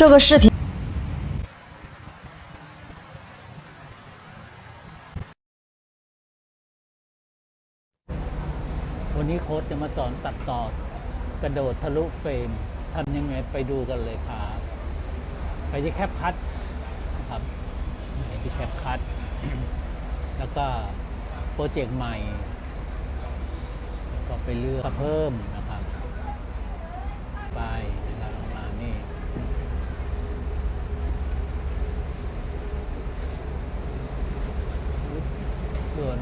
这个视频。 วันนี้โค้ชจะมาสอนตัดต่อกระโดดทะลุเฟรมทำยังไงไปดูกันเลยครับ ไปที่แคปคัทนะครับไปที่แคปคัท แล้วก็โปรเจกต์ใหม่ ก็ไปเลือกเพิ่มนะครับ ไป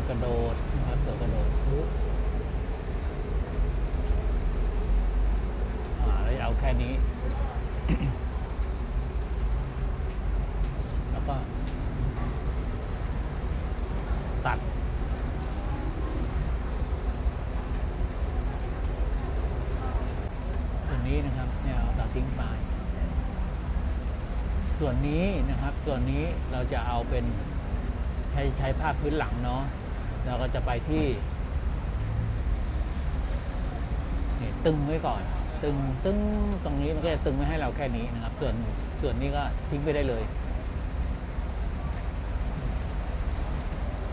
กระโดดนะครับส่วกระโดดปุ๊บอ่าเราจะเอาแค่นี้ แล้วก็ ตัด ส่วนนี้นะครับเนี่ยเอาตัดทิ้งไป ส่วนนี้นะครับ ส่วนนี้เราจะเอาเป็นใช้ใช้ภาพพื้นหลังเนาะ เราก็จะไปที่นี่ตึงไว้ก่อน ตึงตึงตรงนี้มันก็จะตึงไว้ให้เราแค่นี้นะครับ ส่วนส่วนนี้ก็ทิ้งไปได้เลย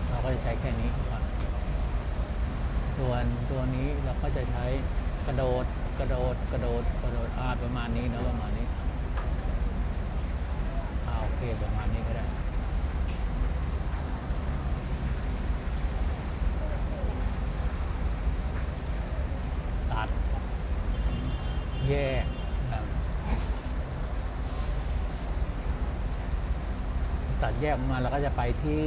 เราก็จะใช้แค่นี้ก่อนส่วนตัวนี้เราก็จะใช้กระโดดกระโดดกระโดดกระโดดอาประมาณนี้นะประมาณนี้อ่าโอเคประมาณนี้ก็ได้ ตัด แยกครับตัดแยกออกมาเราก็จะไปที่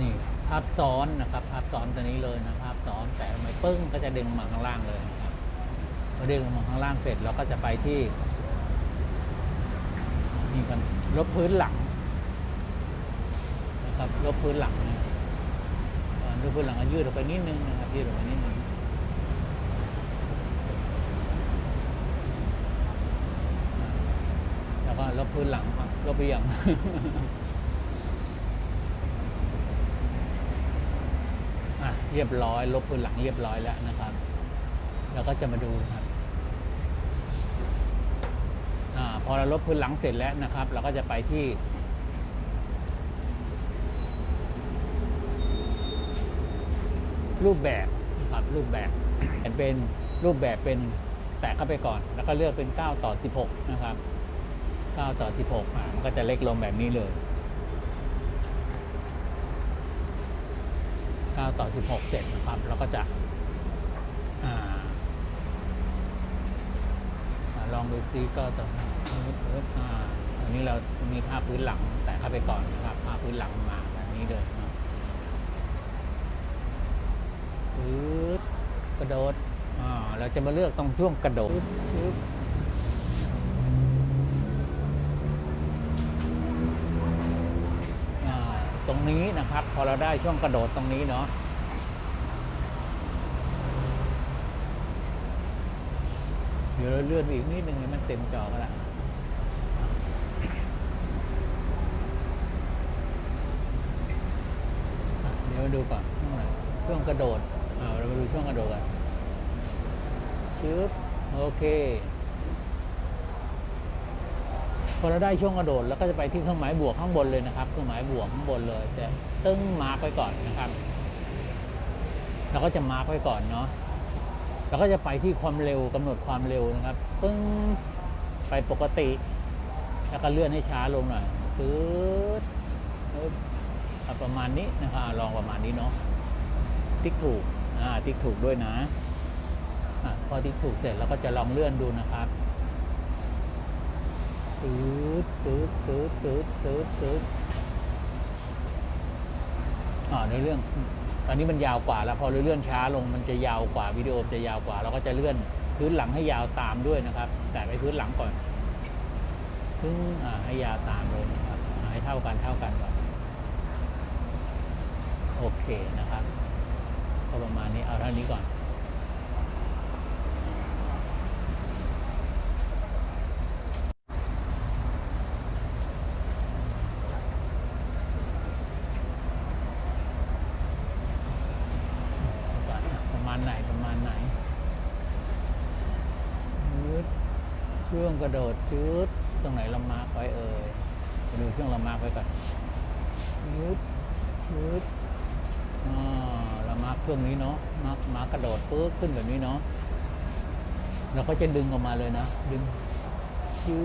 นี่ภาพซ้อนนะครับ ภาพซ้อนตัวนี้เลยนะภาพซ้อนแต่ทำไมปึ้งก็จะดึงลงมาข้างล่างเลยนะครับพอดึงลงมาข้างล่างเสร็จเราก็จะไปที่นี่กันลบพื้นหลังนะครับลบพื้นหลังนะอ่าดูพื้นหลังก็ยืดออกไปนิดนึงนะครับยืดออกไปนิดนึง แล้วก็ลบพื้นหลังอะลบไปอย่างเรียบร้อย ลบพื้นหลังเรียบร้อยแล้วนะครับ แล้วก็จะมาดูครับอพอเราลบพื้นหลังเสร็จแล้วนะครับ เราก็จะไปที่ รูปแบบครับรูปแบบเป็นรูปแบบเป็นแตะเข้าไปก่อน แล้วก็เลือกเป็น 9 ต่อ 16 นะครับ 9 ต่อ 16อะมันก็จะเล็กลงแบบนี้เลย 9 ต่อ 16 เสร็จนะครับแล้วก็จะอ่าลองดูซิก็ต่ออ่าอันนี้เรามีภาพพื้นหลังแตะเข้าไปก่อนนะครับภาพพื้นหลังมาแบบนี้เลยนะปึ๊บกระโดดอ่าเราจะมาเลือกตรงช่วงกระโดดปึ๊บอ่า ตรงนี้นะครับ พอเราได้ช่วงกระโดดตรงนี้เนาะเดี๋ยวเราเลื่อนไปอีกนิดนึงให้มันเต็มจอก็ได้อะเดี๋ยวมาดูก่อนช่วงไหนช่วงกระโดดเรามาดูช่วงกระโดดกันชึบโอเค พอเราได้ช่วงกระโดดแล้วก็จะไปที่เครื่องหมายบวกข้างบนเลยนะครับ เครื่องหมายบวกข้างบนเลย แต่ตึ้งมาร์กไว้ก่อนนะครับเราก็จะมาร์กไว้ก่อนเนาะเราก็จะไปที่ความเร็วกำหนดความเร็วนะครับปึ้งไปปกติ แล้วก็เลื่อนให้ช้าลงหน่อยปึ๊ดประมาณนี้นะครับลองประมาณนี้เนาะติ๊กถูกอ่าติ๊กถูกด้วยนะอะพอติ๊กถูกเสร็จเราก็จะลองเลื่อนดูนะครับ ตืดตืดตืดตืดตืดตืดอ่าในเรื่องตอนนี้มันยาวกว่าแล้วพอเราเลื่อนช้าลงมันจะยาวกว่าวิดีโอจะยาวกว่า เราก็จะเลื่อนพื้นหลังให้ยาวตามด้วยนะครับ แต่ไปพื้นหลังก่อนซึ่งอ่าให้ยาวตามเลยนะครับให้เท่ากันเท่ากันก่อนโอเคนะครับก็ประมาณนี้เอาเท่านี้ก่อน ประมา ณไหนประมาณไหนปึ๊ดช่วงกระโดดชืดตรงไหนเรามาไว้เอ่ยไปดูช่วงเรามาไว้ก่อนชืดชืดอ่าเรามาร์กช่วงนี้เนาะมามากระโดดปึ๊บขึ้นแบบนี้เนาะเราก็จะดึงออกมาเลยนะ ดึงชื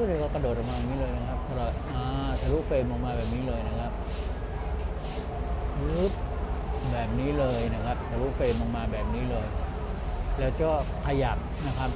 ดเลยก็กระโดดออกมาอย่างนี้เลยนะครับทะลุอ่าทะลุเฟรมออกมาแบบนี้เลยนะครับปึ๊บ แบบนี้เลยนะครับทะลุเฟรมลงมาแบบนี้เลย แล้วก็ขยับนะครับ